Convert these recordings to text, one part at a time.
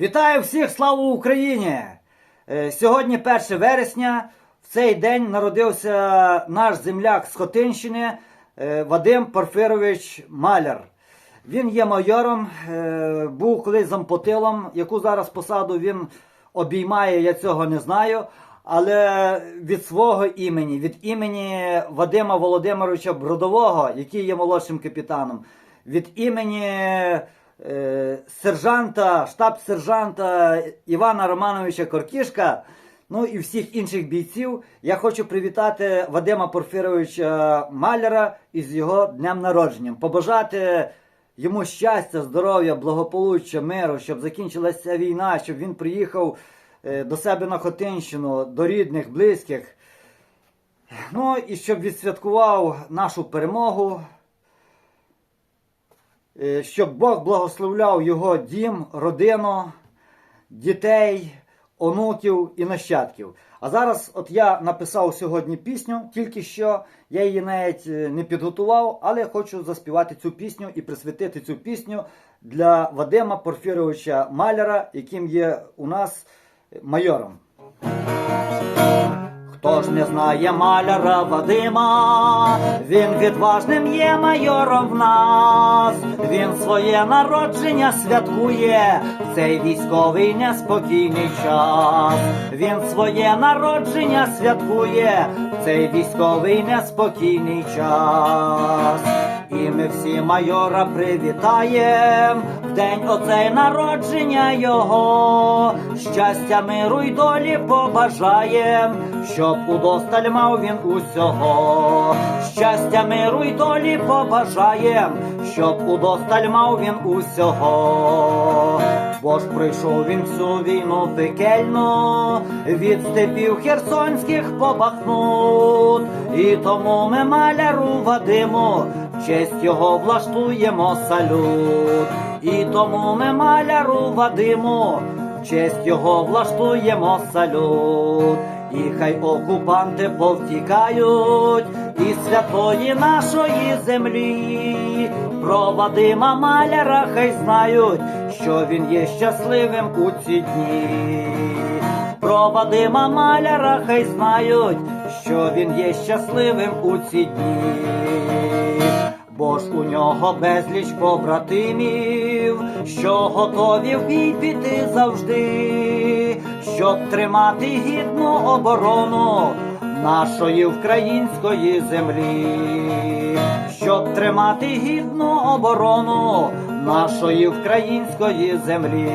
Вітаю всіх, слава Україні! Е, Сьогодні 1 вересня. В цей день народився наш земляк з Хотинщини е, Вадим Порфирович Маляр. Він є майором, е, був колись зампотилом. Яку зараз посаду він обіймає, я цього не знаю. Але від свого імені, від імені Вадима Володимировича Бродового, який є молодшим капітаном, від імені сержанта, штаб-сержанта Івана Романовича Коркішка, ну і всіх інших бійців, я хочу привітати Вадима Порфіровича Маляра із його днем народження. Побажати йому щастя, здоров'я, благополуччя, миру, щоб закінчилася війна, щоб він приїхав е, до себе на Хотинщину, до рідних, близьких. Ну і щоб відсвяткував нашу перемогу, Е, щоб Бог благословляв його дім, родину, дітей, онуків і нащадків. А зараз, от я написав сьогодні пісню, тільки що я її навіть е, не підготував, але хочу заспівати цю пісню і присвятити цю пісню для Вадима Порфіровича Маляра, яким є у нас майором. Ж не знає маляра Вадима, він відважним є майором в нас. Він своє народження святкує цей військовий неспокійний час. Він своє народження святкує цей військовий неспокійний час. І ми всі майора привітаєм в день оцей народження його. Щастя, миру й долі побажаєм, щоб удосталь мав він усього. Щастя, миру й долі побажаєм, щоб удосталь мав він усього. Бо ж пройшов він всю війну пекельну, від степів херсонських по Бахмут. І тому ми маляру Вадиму, честь його влаштуємо салют. І тому ми маляру Вадиму, честь його влаштуємо салют. І хай окупанти повтікають із святої нашої землі. Про Вадима Маляра хай знають, що він є щасливим у ці дні. Про Вадима Маляра хай знають, що він є щасливим у ці дні. Нього безліч побратимів, що готові в бій піти завжди, щоб тримати гідну оборону нашої української землі, щоб тримати гідну оборону нашої української землі.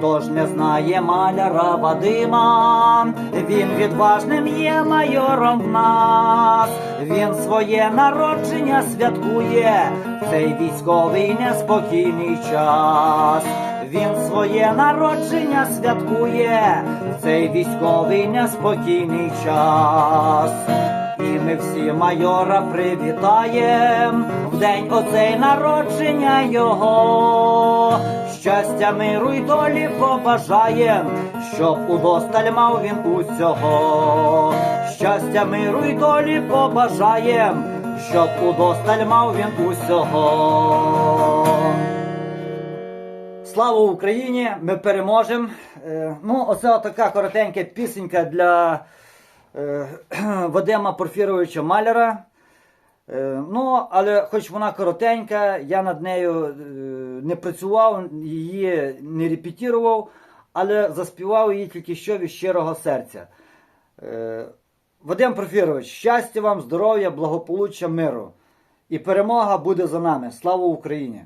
Хто ж не знає маляра Вадима, він відважним є майором в нас. Він своє народження святкує цей військовий неспокійний час. Він своє народження святкує цей військовий неспокійний час. І ми всі майора привітаєм в день оцей народження його. Щастя, миру й долі побажаєм, щоб удосталь мав він усього. Щастя, миру й долі побажаєм, щоб удосталь мав він усього. Слава Україні! Ми переможемо. Е, Ну, оце така коротенька пісенька для Вадима Порфіровича Маляра. Е, Ну, але хоч вона коротенька, я над нею е, не працював, її не репетірував, але заспівав її тільки що від щирого серця. Е, Вадим Порфірович, щастя вам, здоров'я, благополуччя, миру. І перемога буде за нами. Слава Україні!